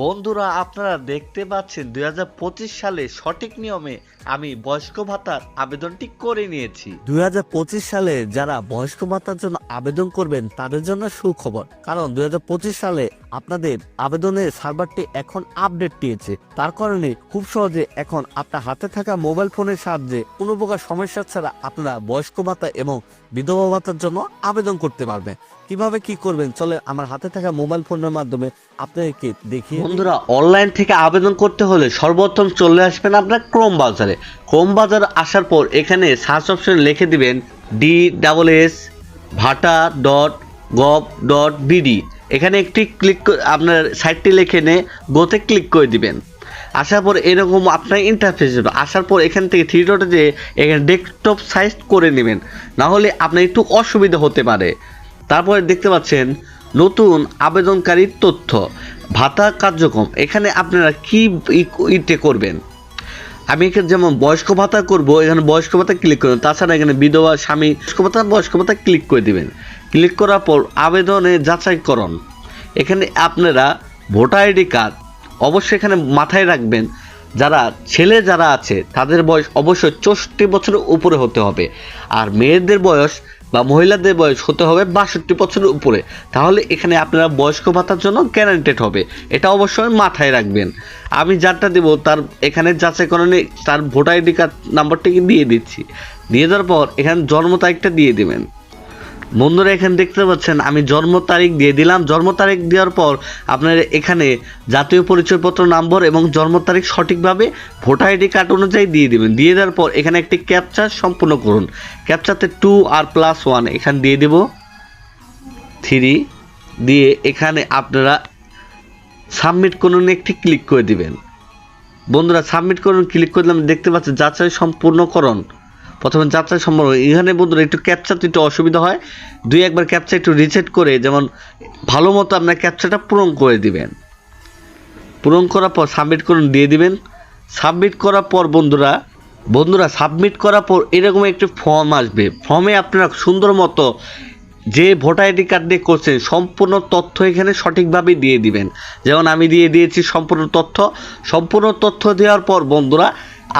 বন্ধুরা, আপনারা দেখতে পাচ্ছেন দুই হাজার পঁচিশ সালে সঠিক নিয়মে আমি বয়স্ক ভাতার আবেদনটি করে নিয়েছি। দুই হাজার পঁচিশ সালে যারা বয়স্ক ভাতার জন্য আবেদন করবেন তাদের জন্য সুখবর। কারণ দুই হাজার পঁচিশ সালে আপনাদের আবেদনের সার্ভারটি এখন আপডেট দিয়েছে। তার কারণে খুব সহজে এখন আপনার হাতে থাকা মোবাইল ফোনের সাহায্যে কোনো প্রকার সমস্যা ছাড়া আপনারা বয়স্ক ভাতা এবং বিধবা ভাতার জন্য আবেদন করতে পারবেন। কীভাবে কি করবেন? চলে আমার হাতে থাকা মোবাইল ফোনের মাধ্যমে আপনাদেরকে দেখি বন্ধুরা, অনলাইন থেকে আবেদন করতে হলে সর্বপ্রথম চলে আসবেন আপনার ক্রোম বাজারে ক্রোম বাজার আসার পর এখানে সার্চ অপশন লিখে দিবেন ডি ডাবল এস ভাটা ডট গভ ডট বিডি এখানে একটি ক্লিক আপনার সাইটটি লিখে নে গোতে ক্লিক করে দিবেন। আসার পর এরকম আপনার ইন্টারফেস হবে আসার পর এখান থেকে থ্রি ডটে যে এখানে ডেস্কটপ সাইজ করে নেবেন। না হলে আপনার একটু অসুবিধা হতে পারে। তারপরে দেখতে পাচ্ছেন নতুন আবেদনকারীর তথ্য। ভাতা কার্যক্রম। এখানে আপনারা কী ইতে করবেন? আমি এখানে যেমন বয়স্ক ভাতা করব, এখানে বয়স্ক ভাতা ক্লিক করবেন তাছাড়া এখানে বিধবা, স্বামী, বয়স্ক ভাতা বয়স্ক ভাতা ক্লিক করে দিবেন। ক্লিক করার পর আবেদনে যাচাইকরণ। এখানে আপনারা ভোটার আইডি কার্ড অবশ্যই এখানে মাথায় রাখবেন। যারা ছেলে যারা আছে, তাদের বয়স অবশ্যই চৌষট্টি বছরের উপরে হতে হবে। আর মেয়েদের বয়স বা মহিলাদের বয়স হতে হবে বাষট্টি বছরের উপরে। তাহলে এখানে আপনারা বয়স্ক ভাতার জন্য গ্যারান্টেড হবে। এটা অবশ্যই মাথায় রাখবেন। আমি যারটা দেবো, তার এখানে যাচাইকরণে তার ভোটার আইডি কার্ড নাম্বারটি দিয়ে দিচ্ছি। দিয়ে দেওয়ার পর এখানে জন্ম তারিখটা দিয়ে দেবেন। বন্ধুরা, এখানে দেখতে পাচ্ছেন, আমি জন্ম তারিখ দিয়ে দিলাম। জন্ম তারিখ দেওয়ার পর আপনার এখানে জাতীয় পরিচয়পত্র নম্বর এবং জন্ম তারিখ সঠিকভাবে ভোটার আইডি কার্ড অনুযায়ী দিয়ে দিবেন। দিয়ে দেওয়ার পর এখানে একটি ক্যাপচার সম্পূর্ণ করুন। ক্যাপচারতে টু আর প্লাস ওয়ান এখানে দিয়ে দেব। থ্রি দিয়ে এখানে আপনারা সাবমিট করুন, একটি ক্লিক করে দিবেন। বন্ধুরা সাবমিট করুন ক্লিক করে দিলাম, দেখতে পাচ্ছেন, যাচাই সম্পূর্ণকরণ। প্রথমে যাত্রা সম্ভব এখানে বন্ধুরা একটু ক্যাপচারতে একটু অসুবিধা হয়। দুই একবার ক্যাপচার একটু রিসেট করে যেমন ভালো মতো আপনার ক্যাপচারটা পূরণ করে দিবেন। পূরণ করার পর সাবমিট করুন, দিয়ে দিবেন। সাবমিট করার পর বন্ধুরা বন্ধুরা সাবমিট করার পর এরকম একটি ফর্ম আসবে। ফর্মে আপনারা সুন্দর মতো যে ভোটার আইডি কার্ড দিয়ে করছেন, সম্পূর্ণ তথ্য এখানে সঠিকভাবে দিয়ে দিবেন। যেমন আমি দিয়ে দিয়েছি সম্পূর্ণ তথ্য। সম্পূর্ণ তথ্য দেওয়ার পর বন্ধুরা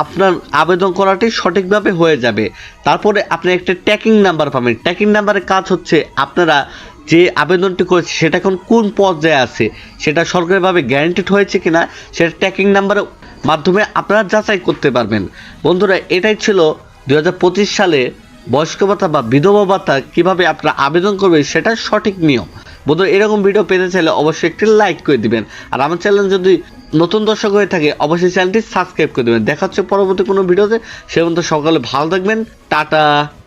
আপনার আবেদন করাটি সঠিকভাবে হয়ে যাবে। তারপরে আপনি একটা ট্র্যাকিং নাম্বার পাবেন। ট্র্যাকিং নাম্বারের কাজ হচ্ছে আপনারা যে আবেদনটি করেছে সেটা এখন কোন পর্যায়ে আছে, সেটা সরকারিভাবে গ্যারান্টেড হয়েছে কিনা, সেটা ট্র্যাকিং নাম্বারের মাধ্যমে আপনারা যাচাই করতে পারবেন। বন্ধুরা, এটাই ছিল দু হাজার পঁচিশ সালে বয়স্ক ভাতা বা বিধবা ভাতা কীভাবে আপনারা আবেদন করবেন, সেটা সঠিক নিয়ম। বন্ধুরা, এরকম ভিডিও পেতে চাইলে অবশ্যই একটি লাইক করে দিবেন। আর আমার চ্যানেল যদি নতুন দর্শক হয়ে থাকে, অবশ্যই চ্যানেলটি সাবস্ক্রাইব করে দেবেন। দেখা হচ্ছে পরবর্তী কোনো ভিডিওতে। সে পর্যন্ত সকালে ভালো থাকবেন। টাটা।